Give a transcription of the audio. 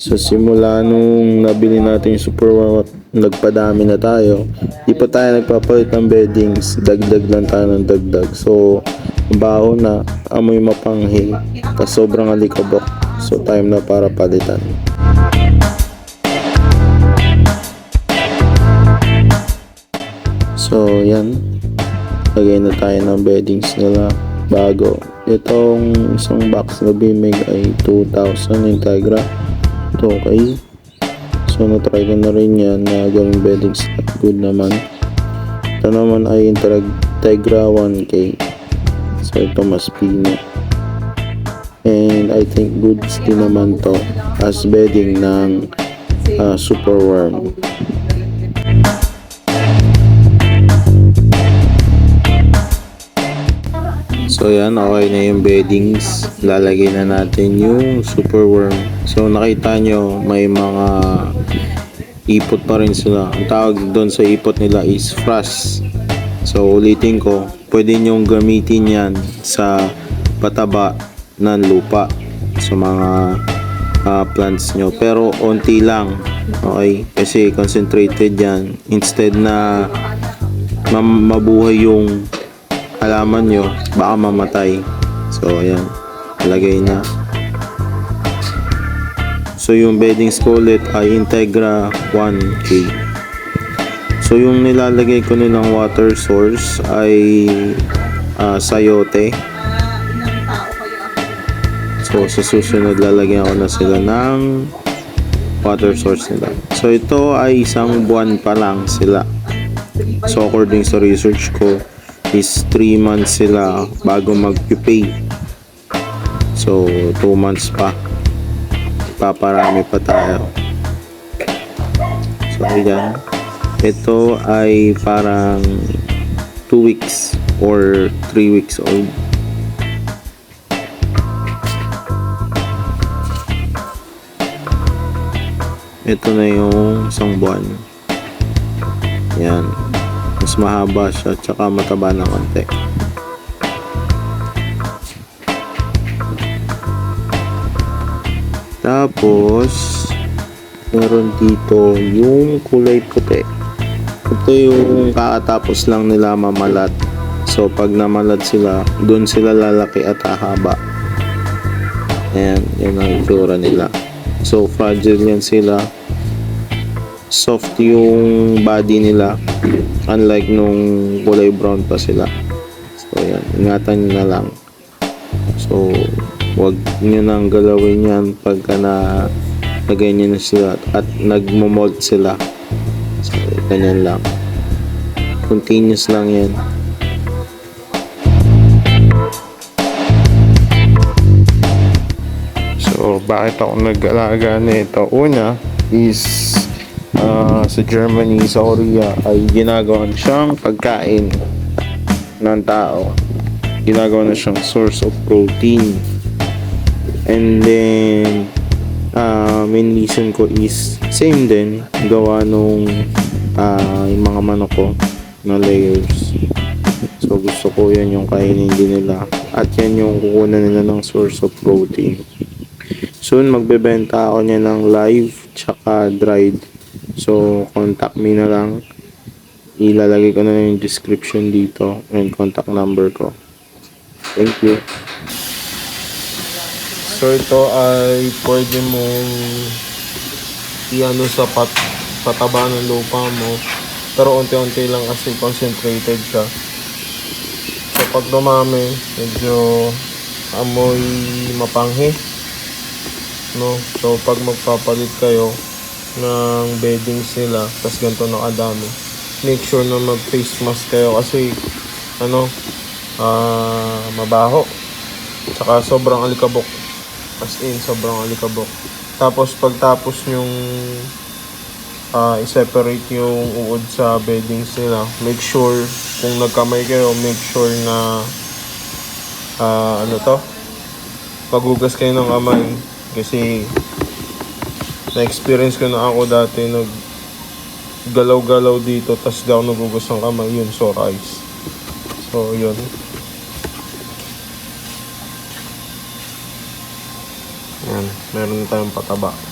So simula nung nabili natin yung super warm nagpadami na tayo. Di pa tayo nagpapalit ng beddings, dagdag lang tayo ng dagdag. So baho na, amoy mapanghi, tas sobrang alikabok. So time na para palitan. So yan, lagay na tayo ng beddings nila bago. Itong isang box na bimig ay 2,000 Integra. Ito okay. So na-try ko na rin yan na gawing beddings at good naman. Ito naman ay Integra 1K. So ito mas pino. And I think goods din naman to as bedding ng ah, super So yan, okay na yung beddings. Lalagay na natin yung super worm. So nakita nyo, may mga ipot pa rin sila. Ang tawag doon sa ipot nila is frost. So ulitin ko, pwede nyong gamitin yan sa pataba ng lupa sa mga ah, plants nyo. Pero onti lang. Okay? Kasi concentrated yan. Instead na mabuhay yung halaman nyo, baka mamatay. So, ayan. Lagay na. So, yung beddings ko ay Integra 1K. So, yung nilalagay ko nilang water source ay ah, sayote. So, sa susunod lalagyan ko na sila ng water source nila. So, ito ay isang buwan pa lang sila. So, according sa research ko, is 3 months sila bago mag-pay. So, 2 months pa. Paparami pa tayo. So, ayan. Ito ay parang 2 weeks or 3 weeks old. Ito na yung isang buwan. Yan. Mas mahaba siya tsaka mataba ng konti. Tapos meron dito yung kulay puti. Ito yung kakatapos lang nila mamalat. So pag namalat sila, doon sila lalaki at hahaba. Ayan, yun ang itsura nila. So fragile yan sila. Soft yung body nila. Unlike nung kulay brown pa sila. So yan. Ingatan nyo na lang. So wag nyo nang galawin yan pagka na lagay nyo na sila at nagmomold sila. So ganyan lang. Continuous lang yan. So, bakit ako nag-alaga nito? Una is ah, sa Germany, sa Korea ay ginagawa na siyang pagkain ng tao. Ginagawa na siyang source of protein. And then, ah, main reason ko is same din gawa nung ah, yung mga manok ko na layers. So gusto ko yan yung kainin din nila. At yan yung kukunan nila ng source of protein. Soon magbebenta ako niya ng live tsaka dried. So contact me na lang. Ilalagay ko na yung description dito and contact number ko. Thank you. So ito ay pwede mong iano sa pat pataba ng lupa mo. Pero unti-unti lang kasi concentrated siya. So pag dumami, medyo amoy mapanghi. No? So pag magpapalit kayo ng beddings nila, tas ganito nakadami, make sure na mag face mask kayo kasi ano, ah mabaho. Tsaka sobrang alikabok. As in, sobrang alikabok. Tapos pagtapos yung ah i-separate yung uod sa beddings nila, make sure kung nagkamay kayo, make sure na ah ano to, magugas kayo ng kamay kasi na-experience ko na ako dati nag galaw-galaw dito tas daw nagugas ng kamay. Yun sore eyes so yun. Yan meron tayong pataba